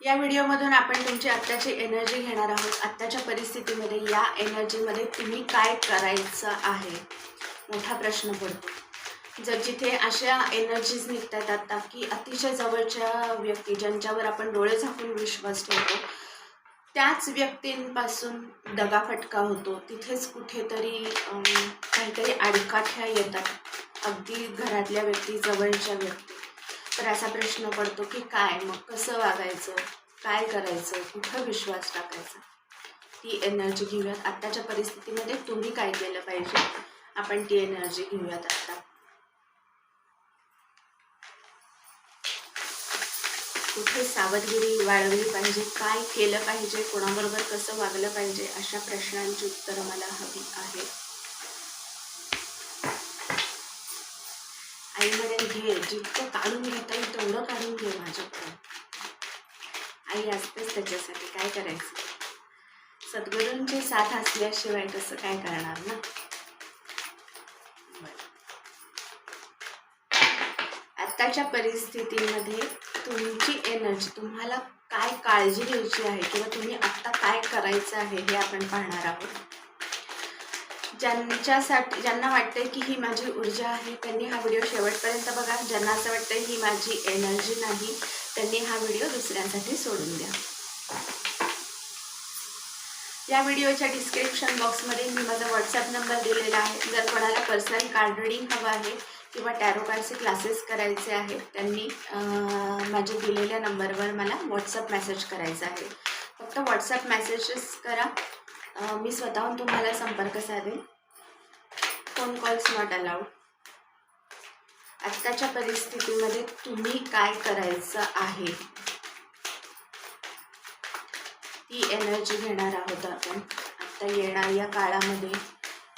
या व्हिडिओमधून आपण तुमची आत्ताची एनर्जी घेणार आहोत. आत्ताच्या परिस्थितीमध्ये या एनर्जीमध्ये तुम्ही काय करायचं आहे? मोठा प्रश्न पडतो. जर जिथे अशा एनर्जीज निघतात आता की अतिशय जवळच्या व्यक्ती ज्यांच्यावर आपण डोळे झाकून विश्वास ठेवतो त्याच व्यक्तींपासून दगाफटका होतो. तिथेच कुठेतरी काहीतरी अडकाठ्या येतात. अगदी घरातल्या व्यक्ती जवळच्या व्यक्ती. तर असा प्रश्न पडतो की काय मग कसं वागायचं काय करायचं कुठं विश्वास टाकायचा? ती एनर्जी घेऊयात. आत्ताच्या परिस्थितीमध्ये तुम्ही काय केलं पाहिजे? आपण ती एनर्जी घेऊयात आत्ता कुठे सावधगिरी वाढवली पाहिजे? काय केलं पाहिजे? कोणाबरोबर कसं वागलं पाहिजे? अशा प्रश्नांची उत्तरं मला हवी आहेत आई म्हणे घे जितकं काढून घेता येईल तेवढं काढून घे माझ्याकडून आई असतेच त्याच्यासाठी काय करायचं? सद्गुरूंची साथ असल्याशिवाय कसं काय करणार ना? आत्ताच्या परिस्थितीमध्ये तुमची एनर्जी तुम्हाला काय काळजी घ्यायची आहे किंवा तुम्ही आत्ता काय करायचं आहे हे आपण पाहणार आहोत. ज्यांच्यासाठी ज्यांना वाटतंय की ही माझी ऊर्जा आहे त्यांनी हा व्हिडिओ शेवटपर्यंत बघा. ज्यांना असं वाटतंय ही माझी एनर्जी नाही त्यांनी हा व्हिडिओ दुसऱ्यांसाठी सोडून द्या. या व्हिडिओच्या डिस्क्रिप्शन बॉक्समध्ये मी माझा व्हॉट्सअप नंबर दिलेला आहे. जर कोणाला पर्सनल कार्ड रिडिंग हवं आहे किंवा टॅरो कार्डचे क्लासेस करायचे आहेत त्यांनी माझ्या दिलेल्या नंबरवर मला व्हॉट्सअप मेसेज करायचा आहे. फक्त व्हॉट्सअप मेसेजेस करा. मी स्वतःहून तुम्हाला संपर्क साधेन. फोन कॉल्स नॉट अलाउड आत्ताच्या परिस्थितीमध्ये तुम्ही काय करायचं आहे? ती एनर्जी घेणार आहोत आपण. आत्ता येणाऱ्या काळामध्ये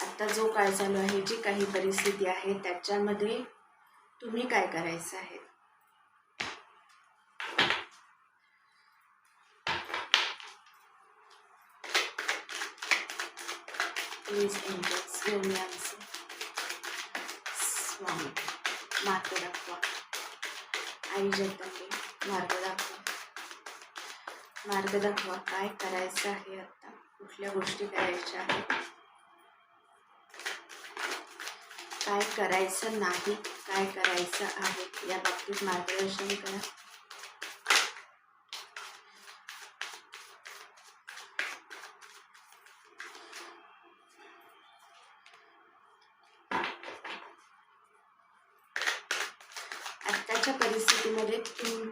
आत्ता जो काळ चालू आहे जी काही परिस्थिती आहे त्याच्यामध्ये तुम्ही काय करायचं आहे? प्लीज एंजल्स give स्वामी मार्ग दाखवा आई जगदंबे मार्ग दाखवा मार्ग दाखवा काय करायचं आहे आता कुठल्या गोष्टी करायच्या आहेत काय करायचं नाही काय करायचं आहे या बाबतीत मार्गदर्शन करा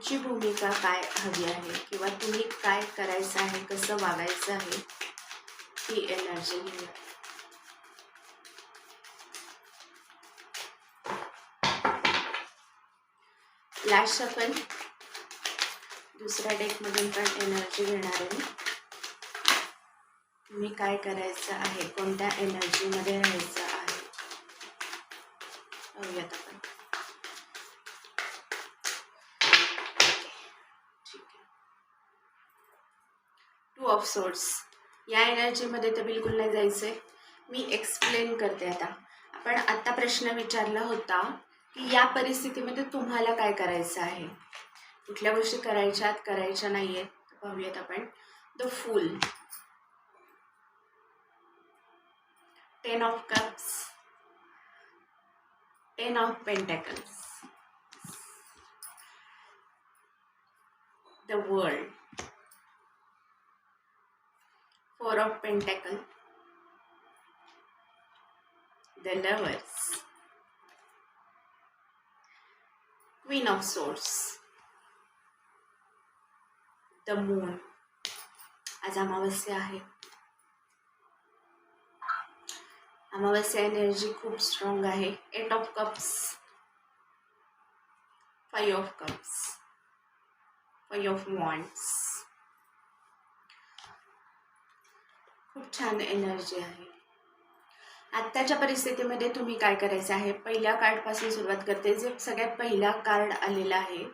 तुमची भूमिका काय हवी आहे? किंवा तुम्ही काय करायचं आहे? कसं वागायचं आहे? ती एनर्जी घेऊया लास्ट आपण दुसऱ्या डेकमधून पण एनर्जी घेणार आहे. मी तुम्ही काय करायचं आहे? कोणत्या एनर्जीमध्ये राहायचं आहे? बघूयात आपण. टू ऑफ सोर्ट्स या एनर्जीमध्ये तर बिलकुल नाही जायचं आहे मी एक्सप्लेन करते आता. आपण आत्ता प्रश्न विचारला होता की या परिस्थितीमध्ये तुम्हाला काय करायचं आहे? कुठल्या गोष्टी करायच्यात करायच्या नाही आहेत पाहूयात आपण. The fool ten of cups ten of pentacles the world four of pentacle. The lovers queen of swords. The moon. आज अमावस्या आहे अमावस्या एनर्जी खूप स्ट्रॉंग आहे. Eight of cups five of cups five of wands खूप छान energy आहे. आत्ताच्या परिस्थितीमध्ये तुम्ही काय करायचं आहे? पहिल्या कार्डपासून सुरुवात करते जे सगळ्यात पहिला कार्ड आलेला आहे.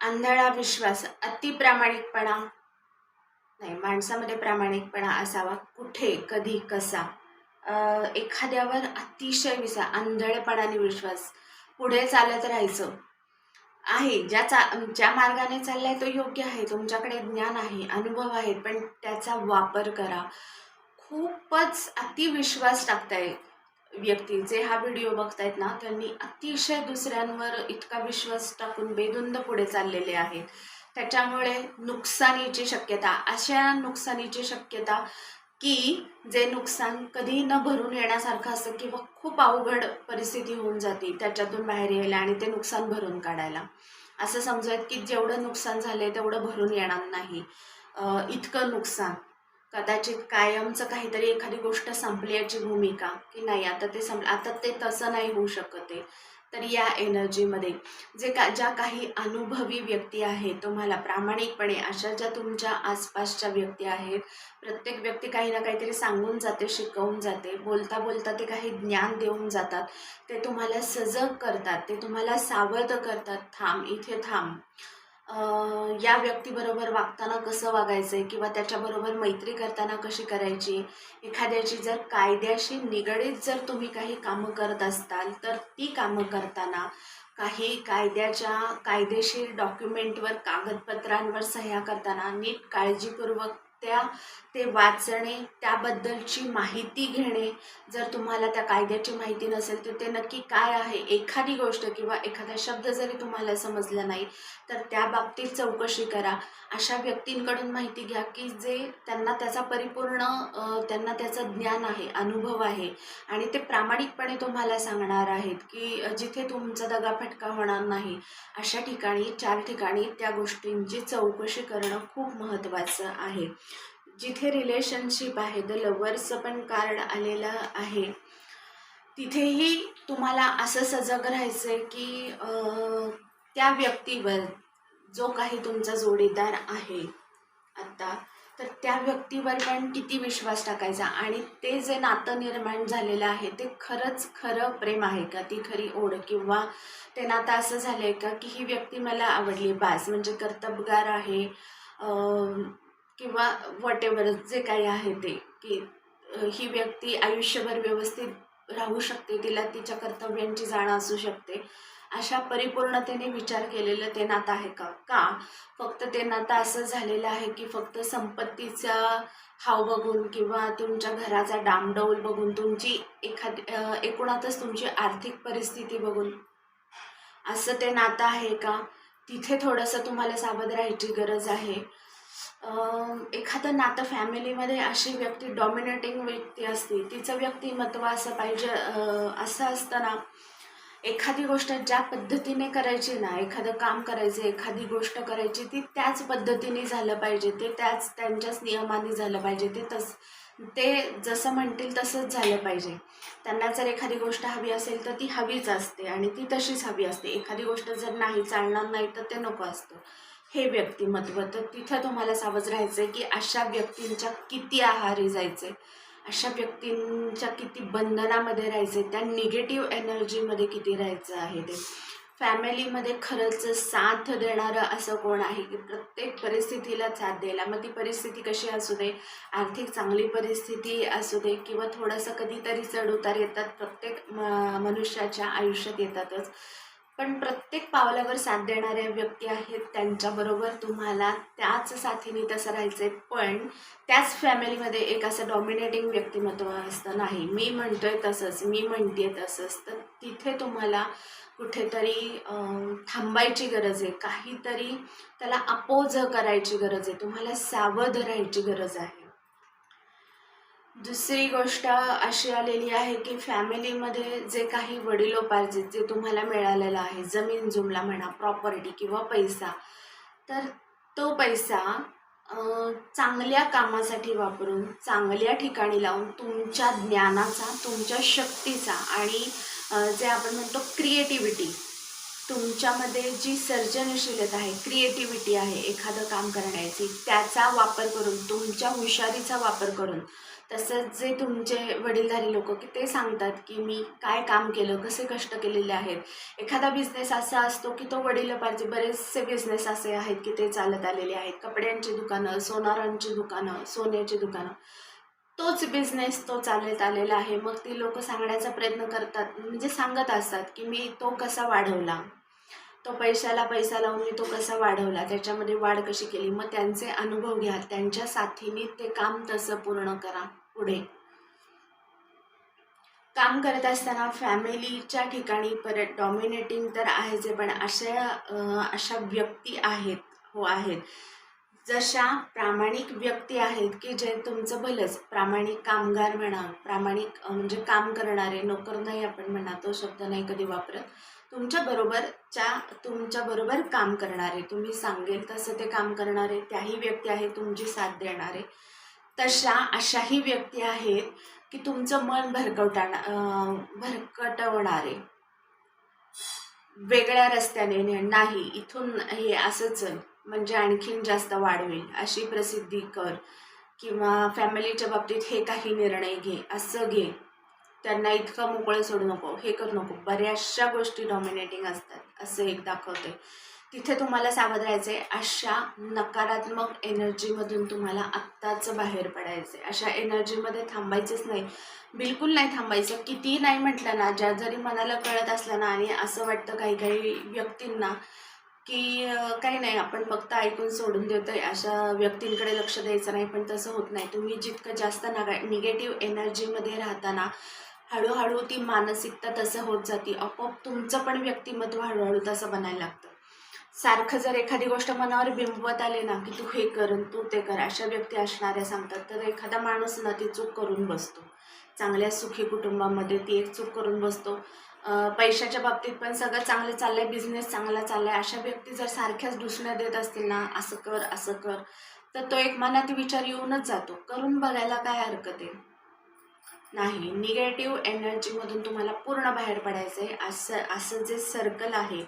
आंधळा विश्वास अतिप्रामाणिकपणा नाही माणसामध्ये प्रामाणिकपणा असावा कुठे कधी कसा. एखाद्यावर अतिशय विसा आंधळेपणाने विश्वास. पुढे चालत राहायचं. आहे. ज्याचा ज्या मार्गाने चाललाय तो योग्य आहे तुमच्याकडे ज्ञान आहे अनुभव आहे पण त्याचा वापर करा. खूपच अतिविश्वास टाकताय व्यक्ती. जे हा व्हिडिओ बघतायत ना त्यांनी अतिशय दुसऱ्यांवर इतका विश्वास टाकून बेदुंद पुढे चाललेले आहेत. त्याच्यामुळे नुकसानीची शक्यता अशा नुकसानीची शक्यता की जे नुकसान कधी न भरून येण्यासारखं असतं किंवा खूप अवघड परिस्थिती होऊन जाते त्याच्यातून बाहेर यायला आणि ते नुकसान भरून काढायला. असं समजूयात की जेवढं नुकसान झालं तेवढं भरून येणार नाही. इतकं नुकसान. कदाचित कायमचं काहीतरी एखादी गोष्ट संपल्याची भूमिका की नाही आता ते संप आता ते तसं नाही होऊ शकत आहे. तर या एनर्जीमध्ये जे का ज्या काही अनुभवी व्यक्ती आहेत तुम्हाला प्रामाणिकपणे अशा ज्या तुमच्या आसपासच्या व्यक्ती आहेत प्रत्येक व्यक्ती काही ना काहीतरी सांगून जाते शिकवून जाते बोलता बोलता ते काही ज्ञान देऊन जातात ते तुम्हाला सजग करतात ते तुम्हाला सावध करतात थांब इथे थांब. या व्यक्तीबरोबर वागताना कसं वागायचं आहे किंवा त्याच्याबरोबर मैत्री करताना कशी करायची? एखाद्याची जर कायद्याशी निगडीत जर तुम्ही काही कामं करत असताल तर ती कामं करताना काही कायद्याच्या कायदेशीर डॉक्युमेंटवर कागदपत्रांवर सह्या करताना नीट काळजीपूर्वक त्या ते वाचणे त्याबद्दलची माहिती घेणे. जर तुम्हाला त्या कायद्याची माहिती नसेल तर ते नक्की काय आहे? एखादी गोष्ट किंवा एखादा शब्द जरी तुम्हाला समजला नाही तर त्या बाबतीत चौकशी करा. अशा व्यक्तींकडून माहिती घ्या की जे त्यांना त्याचा परिपूर्ण त्यांना त्याचं ज्ञान आहे अनुभव आहे. आणि ते प्रामाणिकपणे तुम्हाला सांगणार आहेत की जिथे तुमचा दगाफटका होणार नाही अशा ठिकाणी चार ठिकाणी त्या गोष्टींची चौकशी करणं खूप महत्त्वाचं आहे. जिथे रिलेशनशिप आहे द लवर्सचं पण कार्ड आलेलं आहे तिथेही तुम्हाला असं सजग राहायचं आहे की त्या व्यक्तीवर जो काही तुमचा जोडीदार आहे आत्ता तर त्या व्यक्तीवर पण किती विश्वास टाकायचा? आणि ते जे नातं निर्माण झालेलं आहे ते खरंच खरं प्रेम आहे का? ती खरी ओढ किंवा ते नातं असं झालं आहे का की ही व्यक्ती मला आवडली? बास म्हणजे कर्तबगार आहे किंवा वॉट जे काही आहे ते की ही व्यक्ती आयुष्यभर व्यवस्थित राहू शकते तिला तिच्या कर्तव्यांची जाण असू शकते अशा परिपूर्णतेने विचार केलेलं ते नातं आहे का? का? फक्त ते नातं असं झालेलं आहे की फक्त संपत्तीचा हाव बघून किंवा तुमच्या घराचा डामडौल बघून तुमची एखादी एकूणातच तुमची आर्थिक परिस्थिती बघून? असं ते नातं आहे का? तिथे थोडंसं तुम्हाला सावध राहायची गरज आहे. एखादं नातं फॅमिलीमध्ये अशी व्यक्ती डॉमिनेटिंग व्यक्ती असते तिचं व्यक्तिमत्व असं पाहिजे असं असतं ना. एखादी गोष्ट ज्या पद्धतीने करायची ना एखादं काम करायचं एखादी गोष्ट करायची ती त्याच पद्धतीने झालं पाहिजे ते त्याच त्यांच्याच नियमाने झालं पाहिजे ते तस ते जसं म्हणतील तसंच झालं पाहिजे. त्यांना जर एखादी गोष्ट हवी असेल तर ती हवीच असते आणि ती तशीच हवी असते. एखादी गोष्ट जर नाही चालणार नाही तर ते नको असतं. हे व्यक्तिमत्व. तर तिथं तुम्हाला सावध राहायचं आहे की अशा व्यक्तींच्या किती आहारी जायचे अशा व्यक्तींच्या किती बंधनामध्ये राहायचे त्या निगेटिव्ह एनर्जीमध्ये किती राहायचं आहे ते. फॅमिलीमध्ये खरंच साथ देणारं असं कोण आहे की प्रत्येक परिस्थितीला साथ द्यायला. मग ती परिस्थिती कशी असू दे? आर्थिक चांगली परिस्थिती असू दे किंवा थोडंसं कधीतरी चढउतार येतात. प्रत्येक म मनुष्याच्या आयुष्यात येतातच. पण प्रत्येक पावलावर साथ देणाऱ्या व्यक्ती आहेत त्यांच्याबरोबर तुम्हाला त्याच साथीने तसं राहायचं आहे पण त्याच फॅमिलीमध्ये एक असं डॉमिनेटिंग व्यक्तिमत्व असतं नाही. मी म्हणतोय तसंच मी म्हणते तसंच. तर तिथे तुम्हाला कुठेतरी थांबायची गरज आहे. काहीतरी त्याला अपोज करायची गरज आहे. तुम्हाला सावध राहायची गरज आहे. दुसरी गोष्ट अशी आलेली आहे की फॅमिलीमध्ये जे काही वडिलोपार्जित जे तुम्हाला मिळालेलं आहे जमीन जुमला म्हणा प्रॉपर्टी किंवा पैसा तर तो पैसा चांगल्या कामासाठी वापरून चांगल्या ठिकाणी लावून तुमच्या ज्ञानाचा तुमच्या शक्तीचा आणि जे आपण म्हणतो क्रिएटिव्हिटी तुमच्यामध्ये जी सर्जनशीलता आहे क्रिएटिव्हिटी आहे एखादं काम करण्याची त्याचा वापर करून तुमच्या हुशारीचा वापर करून तसंच जे तुमचे वडीलधारी लोक की ते सांगतात की मी काय काम केलं कसे कष्ट केलेले आहेत. एखादा बिझनेस असा असतो की तो वडिलोपार्जित बरेचसे बिझनेस असे आहेत की ते चालत आलेले आहेत. कपड्यांची दुकानं सोनारांची दुकानं सोन्याची दुकानं. तोच बिझनेस तो चालत आलेला आहे. मग ती लोक सांगण्याचा प्रयत्न करतात म्हणजे सांगत असतात की मी तो कसा वाढवला? तो पैशाला पैसा लावून मी तो कसा वाढवला त्याच्यामध्ये वाढ कशी केली मग त्यांचे अनुभव घ्या त्यांच्या साथीने ते काम तसं पूर्ण करा पुढे. काम करत असताना फॅमिलीच्या ठिकाणी परत डॉमिनेटिंग तर आहेच आहे पण अशा अशा व्यक्ती आहेत हो आहेत. जशा प्रामाणिक व्यक्ती आहेत की जे तुमचं भलंच प्रामाणिक कामगार म्हणा प्रामाणिक म्हणजे काम करणारे नोकर नाही आपण म्हणा तो शब्द नाही कधी वापरत. तुमच्या बरोबरच्या तुमच्या बरोबर काम करणारे तुम्ही सांगेल तसं ते काम करणारे त्याही व्यक्ती आहेत तुमची साथ देणारे तशा अशाही व्यक्ती आहेत की तुमचं मन भरकवटाणा भरकटवणारे. वेगळ्या रस्त्याने ने- नाही इथून हे असंच म्हणजे आणखीन जास्त वाढवेल अशी प्रसिद्धी कर किंवा फॅमिलीच्या बाबतीत हे काही निर्णय घे असं घे. त्यांना इतकं मोकळं सोडू नको हे करू नको. बऱ्याचशा गोष्टी डॉमिनेटिंग असतात असं एक दाखवते तिथे तुम्हाला सावध राहायचं आहे अशा नकारात्मक एनर्जीमधून तुम्हाला आत्ताच बाहेर पडायचं आहे अशा एनर्जीमध्ये थांबायचंच नाही. बिलकुल नाही थांबायचं. कितीही नाही म्हटलं ना ज्या जरी मनाला कळत असलं ना आणि असं वाटतं काही काही व्यक्तींना की काही नाही आपण फक्त ऐकून सोडून देतो आहे अशा व्यक्तींकडे लक्ष द्यायचं नाही पण तसं होत नाही. तुम्ही जितकं जास्त नगा निगेटिव्ह एनर्जीमध्ये राहताना हळूहळू ती मानसिकता तसं होत जाते. आपोआप तुमचं पण व्यक्तिमत्व हळूहळू तसं बनायला लागतं. सारखं जर एखादी गोष्ट मनावर बिंबवत आली ना की तू हे कर तू ते कर अशा व्यक्ती असणाऱ्या सांगतात तर एखादा माणूस ना ती चूक करून बसतो. चांगल्या सुखी कुटुंबामध्ये ती एक चूक करून बसतो. पैशाच्या बाबतीत पण सगळं चांगलं चाललंय बिझनेस चांगला चाललाय अशा व्यक्ती जर सारख्याच दुसऱ्या देत असतील ना असं कर असं कर तर तो एक मनात विचार येऊनच जातो. करून बघायला काय हरकत आहे? नाही. निगेटिव्ह एनर्जीमधून तुम्हाला पूर्ण बाहेर पडायचं आहे असं असं जे सर्कल आहे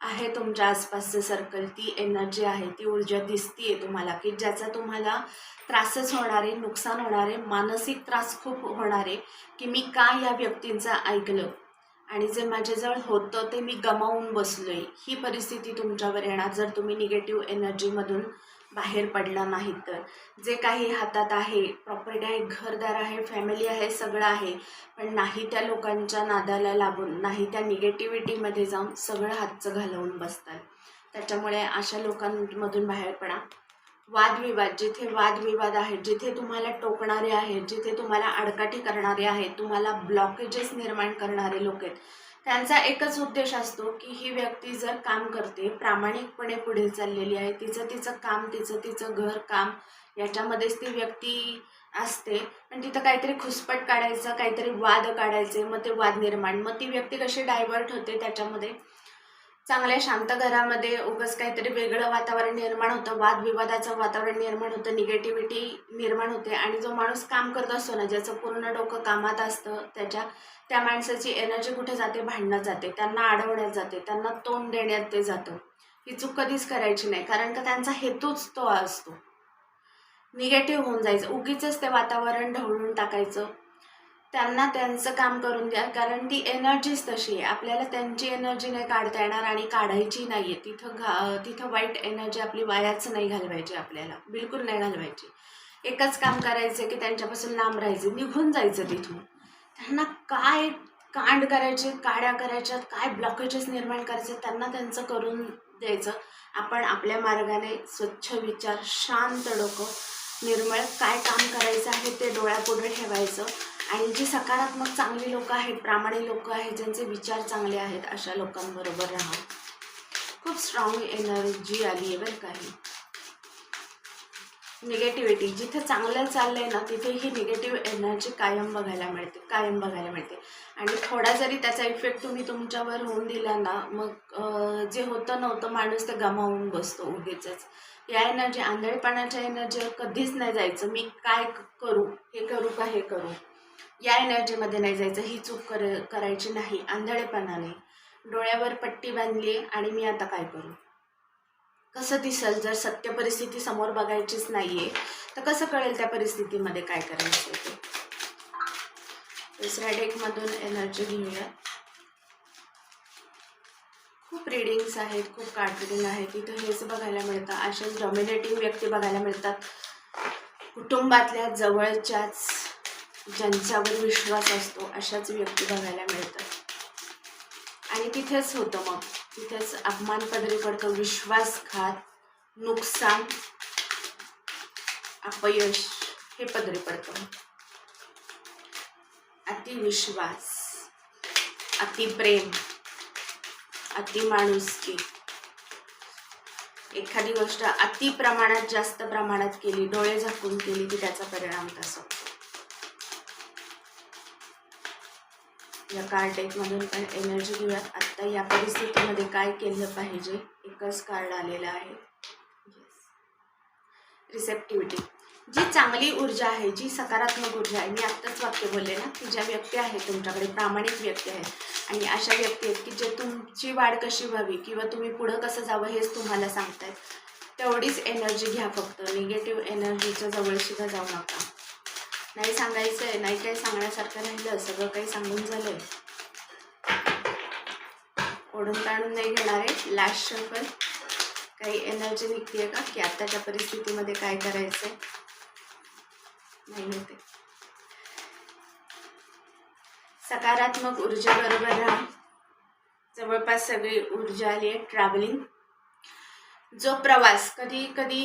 आहे तुमच्या आसपासचं सर्कल ती एनर्जी आहे ती ऊर्जा दिसतीये तुम्हाला की ज्याचा तुम्हाला त्रासच होणारे नुकसान होणारे मानसिक त्रास खूप होणारे की मी का या व्यक्तींचं ऐकलं? आणि जे माझ्याजवळ होतं ते मी गमावून बसलो आहे ही परिस्थिती तुमच्यावर येणार. जर तुम्ही निगेटिव्ह एनर्जीमधून बाहेर पडला नाही तर. जे काही हातात आहे प्रॉपर्टी आहे घरदार आहे फॅमिली आहे सगळं आहे. पण नाही त्या लोकांच्या नादाला लागून नाही त्या निगेटिव्हिटीमध्ये जाऊन सगळं हातचं घालवून बसतात. त्याच्यामुळे अशा लोकांमधून बाहेर पडा. वादविवाद जिथे वादविवाद आहेत जिथे तुम्हाला टोकणारे आहेत जिथे तुम्हाला आडकाठी करणारे आहेत तुम्हाला ब्लॉकेजेस निर्माण करणारे लोक आहेत त्यांचा एकच उद्देश असतो की ही व्यक्ती जर काम करते प्रामाणिकपणे पुढे चाललेली आहे तिचं तिचं काम तिचं तिचं घर काम याच्यामध्येच ती व्यक्ती असते. पण तिथं काहीतरी खुसपट काढायचं काहीतरी वाद काढायचे मग ते वाद निर्माण. मग ती व्यक्ती कशी डायव्हर्ट होते त्याच्यामध्ये? चांगल्या शांत घरामध्ये उगाच काहीतरी वेगळं वातावरण निर्माण होतं. वादविवादाचं वातावरण निर्माण होतं. निगेटिव्हिटी निर्माण होते. आणि जो माणूस काम करत असतो ना ज्याचं पूर्ण डोकं कामात असतं त्याच्या त्या माणसाची एनर्जी कुठे जाते? भांडण्यात जाते. त्यांना अडवण्यात जाते. त्यांना तोंड देण्यात ते जातं. ही चूक कधीच करायची नाही. कारण का त्यांचा हेतूच तो असतो. निगेटिव्ह होऊन जायचं. उगीच ते वातावरण ढवळून टाकायचं. त्यांना त्यांचं काम करून द्या. कारण ती एनर्जीच तशी आहे. आपल्याला त्यांची एनर्जी नाही काढता येणार आणि काढायची नाही आहे तिथं घा तिथं वाईट एनर्जी आपली वायाच नाही घालवायची आपल्याला. बिलकुल नाही घालवायची. एकच काम करायचं की त्यांच्यापासून लांब राहायचं. निघून जायचं तिथून. त्यांना काय कांड करायचे काड्या करायच्या काय ब्लॉकेजेस निर्माण करायचे त्यांना त्यांचं करून द्यायचं. आपण आपल्या मार्गाने स्वच्छ विचार शांत डोकं निर्मळ काय काम करायचं आहे ते डोळ्यापुढे ठेवायचं. आणि जी सकारात्मक चांगली लोक आहेत प्रामाणिक लोक आहेत ज्यांचे विचार चांगले आहेत अशा लोकांबरोबर राहा. खूप स्ट्रॉंग एनर्जी आली आहे बरं काही निगेटिव्हिटी जिथे चांगलं चाललंय ना तिथे ही निगेटिव्ह एनर्जी कायम बघायला मिळते कायम बघायला मिळते. आणि थोडा जरी त्याचा इफेक्ट तुम्ही तुमच्यावर होऊन दिला ना मग जे होतं नव्हतं माणूस ते गमावून बसतो उगीच या एनर्जी आंधळेपणाच्या एनर्जीवर कधीच नाही जायचं मी काय करू हे करू का हे करू. या एनर्जीमध्ये नाही जायचं ही चूक कर करायची नाही आंधळेपणाने. डोळ्यावर पट्टी बांधली आणि मी आता काय करू? कसं दिसल? जर सत्य परिस्थिती समोर बघायचीच नाही आहे तर कसं कळेल त्या परिस्थितीमध्ये काय करायचं ते? दुसऱ्या डेकमधून एनर्जी घेऊया. खूप रिडिंग्स आहेत खूप कार्ड रिडिंग आहेत. तिथं हेच बघायला मिळतं. अशाच डॉमिनेटिंग व्यक्ती बघायला मिळतात. कुटुंबातल्या जवळच्याच ज्यांच्यावर विश्वास असतो अशाच व्यक्ती बघायला मिळतात. आणि तिथेच होतं मग. तिथेच अपमान पदरी पडतो विश्वासघात नुकसान अपयश हे पदरी पडतं अतिविश्वास अतिप्रेम अतिमाणुसकी. एखादी गोष्ट अति प्रमाणात जास्त प्रमाणात केली डोळे झाकून केली की त्याचा परिणाम तसा या कार्टेकमधून पण एनर्जी घेऊयात. आत्ता या परिस्थितीमध्ये काय केलं पाहिजे? एकच कार्ड आलेलं आहे. रिसेप्टिव्हिटी जी चांगली ऊर्जा आहे जी सकारात्मक ऊर्जा आहे मी आत्ताच वाक्य बोलले ना की ज्या व्यक्ती आहेत तुमच्याकडे प्रामाणिक व्यक्ती आहेत आणि अशा व्यक्ती आहेत की जे तुमची वाढ कशी व्हावी किंवा तुम्ही पुढं कसं जावं हेच तुम्हाला सांगतायत. तेवढीच एनर्जी घ्या फक्त. निगेटिव्ह एनर्जीच्या जवळ सुद्धा जाऊ नका. नाही सांगायचं आहे नाही काही सांगण्यासारखं राहिलं सगळं काही सांगून झालंय. ओढून काढून नाही घेणार आहे लास्ट शंकर काही एनर्जी निघते का? की आत्ताच्या परिस्थितीमध्ये काय करायचं नाही होते सकारात्मक ऊर्जेबरोबर राहा. जवळपास सगळी ऊर्जा आली आहे ट्रॅव्हलिंग जो प्रवास कधी कधी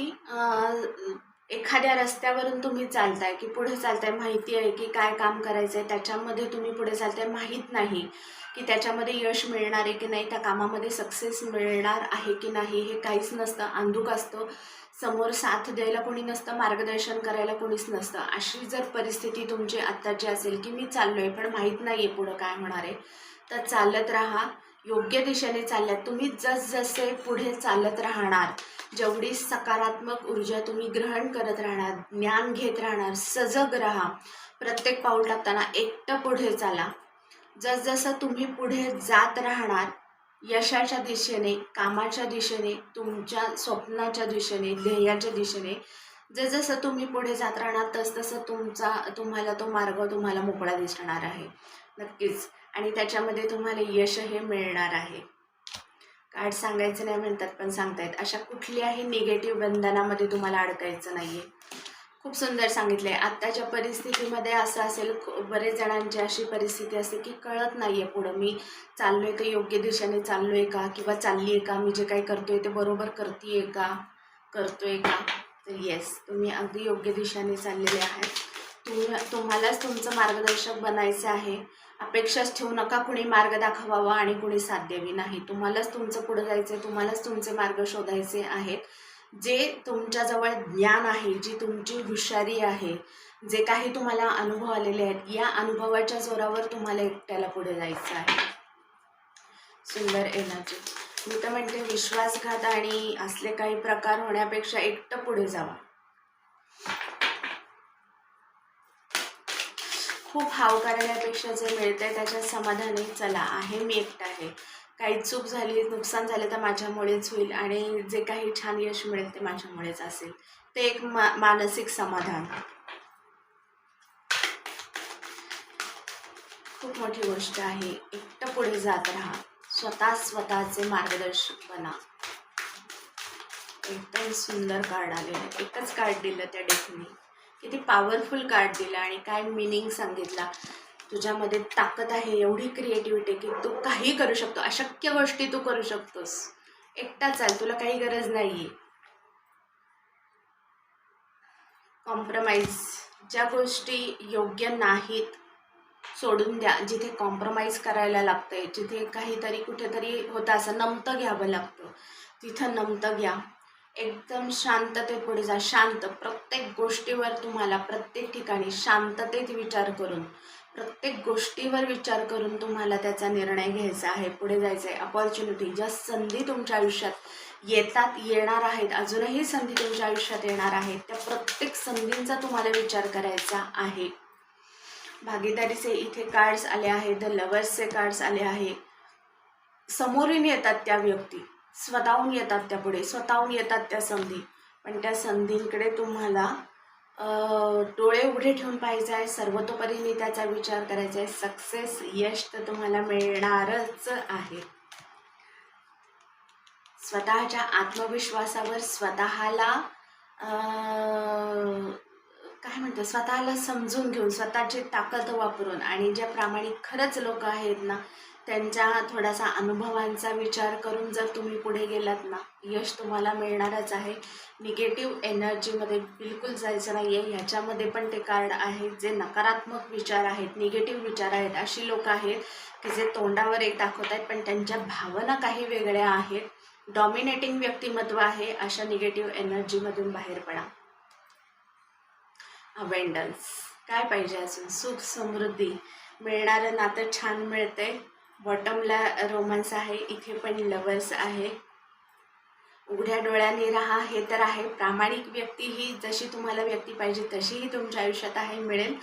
एखाद्या रस्त्यावरून तुम्ही चालताय की पुढे चालताय माहिती आहे की काय काम करायचं आहे त्याच्यामध्ये तुम्ही पुढे चालताय माहीत नाही की त्याच्यामध्ये यश मिळणार आहे की नाही त्या कामामध्ये सक्सेस मिळणार आहे की नाही हे काहीच नसतं अंधुक असतं. समोर साथ द्यायला कोणी नसतं मार्गदर्शन करायला कोणीच नसतं. अशी जर परिस्थिती तुमची आत्ताची असेल की मी चाललो आहे पण माहीत नाही आहे पुढं काय होणार आहे तर चालत राहा. योग्य दिशेने चालल्यात. तुम्ही जसजसे पुढे चालत राहणार जेवढी सकारात्मक ऊर्जा तुम्ही ग्रहण करत राहणार ज्ञान घेत राहणार सजग राहा. प्रत्येक पाऊल टाकताना एकटं पुढे चाला. जसजसं तुम्ही पुढे जात राहणार यशाच्या दिशेने कामाच्या दिशेने तुमच्या स्वप्नाच्या दिशेने ध्येयाच्या दिशेने जसजसं तुम्ही पुढे जात राहणार तसतसं तुमचा तुम्हाला तो मार्ग तुम्हाला मोकळा दिसणार आहे. नक्कीच. आणि त्याच्यामध्ये तुम्हाला यश हे मिळणार आहे. कार्ड सांगायचं नाही म्हणतात पण सांगतायत. अशा कुठल्याही निगेटिव्ह बंधनामध्ये तुम्हाला अडकायचं नाही आहे खूप सुंदर सांगितलं आहे आत्ताच्या परिस्थितीमध्ये असं असेल बरेच जणांची अशी परिस्थिती असते की कळत नाही आहे पुढं मी चाललो आहे ते योग्य दिशेने चाललो आहे का किंवा चालली आहे का मी जे काही करतो आहे ते बरोबर करते आहे का करतो आहे का? तर येस तुम्ही अगदी योग्य दिशेने चाललेले आहात. तुम्ही तुम्हालाच तुमचं मार्गदर्शक बनायचं आहे. अपेक्षाच ठेवू नका. कुणी मार्ग दाखवावा आणि कुणी साथ द्यावी नाही. तुम्हालाच तुमचं पुढं जायचं आहे तुम्हालाच तुमचे मार्ग शोधायचे आहेत. जे तुमच्याजवळ ज्ञान आहे जी तुमची हुशारी आहे जे काही तुम्हाला अनुभव आलेले आहेत या अनुभवाच्या जोरावर तुम्हाला एकट्याला पुढे जायचं आहे. सुंदर एनर्जी. मी तर म्हणते विश्वासघात आणि असले काही प्रकार होण्यापेक्षा एकटं पुढे जावा. खूप हाव करण्यापेक्षा जे मिळतंय त्याच्यात समाधानी चला आहे मी एकटा आहे. काही चूक झाली नुकसान झालं तर माझ्यामुळेच होईल आणि जे काही छान यश मिळेल ते माझ्यामुळेच असेल. ते एक मा मानसिक समाधान. खूप मोठी गोष्ट आहे एकटं पुढे जात राहा. स्वतः स्वतःचे मार्गदर्शक बना. एकदम सुंदर कार्ड आलेलं एकच कार्ड दिलं त्या डेकने. किती पॉवरफुल कार्ड दिलं आणि काय मिनिंग सांगितला. तुझ्यामध्ये ताकद आहे एवढी क्रिएटिव्हिटी की तू काही करू शकतो अशक्य गोष्टी तू करू शकतोस. एकटा चाल तुला काही गरज नाही आहे कॉम्प्रमाइज ज्या गोष्टी योग्य नाहीत सोडून द्या. जिथे कॉम्प्रमाइज करायला लागतंय जिथे काहीतरी कुठेतरी होतं असं नमतं घ्यावं लागतं. तिथं नमतं घ्या. एकदम शांततेत पुढे जा. शांत. प्रत्येक गोष्टीवर तुम्हाला प्रत्येक ठिकाणी शांततेत विचार करून प्रत्येक गोष्टीवर विचार करून तुम्हाला त्याचा निर्णय घ्यायचा आहे. पुढे जायचं आहे अपॉर्च्युनिटी ज्या संधी तुमच्या आयुष्यात येतात येणार आहेत अजूनही संधी तुमच्या आयुष्यात येणार आहेत त्या प्रत्येक संधींचा तुम्हाला विचार करायचा आहे. भागीदारीचे इथे कार्ड्स आले आहेत द लवर्सचे कार्ड्स आले आहे समोरून येतात त्या व्यक्ती. स्वतःहून येतात त्या पुढे स्वतःहून येतात त्या संधी. पण त्या संधींकडे तुम्हाला डोळे उघडे ठेवून पाहिजे आहे. सर्वतोपरीने त्याचा विचार करायचा आहे. सक्सेस यश तर तुम्हाला मिळणारच आहे. स्वतःच्या आत्मविश्वासावर स्वतःला काय म्हणतो स्वतःला समजून घेऊन स्वतःची ताकद वापरून आणि ज्या प्रामाणिक खरंच लोक आहेत ना त्यांच्या थोडासा अनुभवांचा विचार करून जर तुम्ही पुढे गेलात ना यश तुम्हाला मिळणारच आहे. निगेटिव्ह एनर्जीमध्ये बिलकुल जायचं नाही आहे ह्याच्यामध्ये पण ते कार्ड आहेत जे नकारात्मक विचार आहेत निगेटिव्ह विचार आहेत अशी लोक आहेत की जे तोंडावर एक दाखवत आहेत पण त्यांच्या भावना काही वेगळ्या आहेत. डॉमिनेटिंग व्यक्तिमत्व आहे अशा निगेटिव्ह एनर्जीमधून बाहेर पडा. अवेंडन्स काय पाहिजे अजून? सुख समृद्धी. मिळणारं नातं छान मिळते बॉटमला रोमन्स आहे इथे पण लवर्स आहे. उघड्या डोळ्याने राहा हे तर आहे. प्रामाणिक व्यक्ती ही जशी तुम्हाला व्यक्ती पाहिजे तशीही तुमच्या आयुष्यात आहे मिळेल.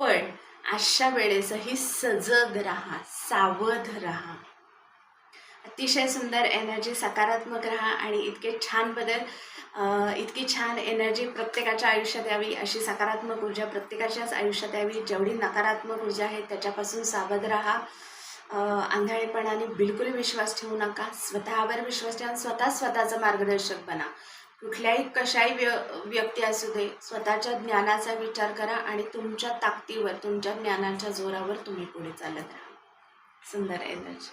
पण अशा वेळेसही सजग राहा सावध राहा. अतिशय सुंदर एनर्जी सकारात्मक राहा आणि इतके छान बदल इतकी छान एनर्जी प्रत्येकाच्या आयुष्यात यावी अशी सकारात्मक ऊर्जा प्रत्येकाच्याच आयुष्यात यावी. जेवढी नकारात्मक ऊर्जा आहे त्याच्यापासून सावध राहा. आंधळेपणाने बिलकुल विश्वास ठेवू नका. स्वतःवर विश्वास ठेवा स्वतः स्वतःचं मार्गदर्शक बना. कुठल्याही कशाही व्य व्यक्ती असू दे स्वतःच्या ज्ञानाचा विचार करा आणि तुमच्या ताकदीवर तुमच्या ज्ञानाच्या जोरावर तुम्ही पुढे चालत राहा. सुंदर एनर्जी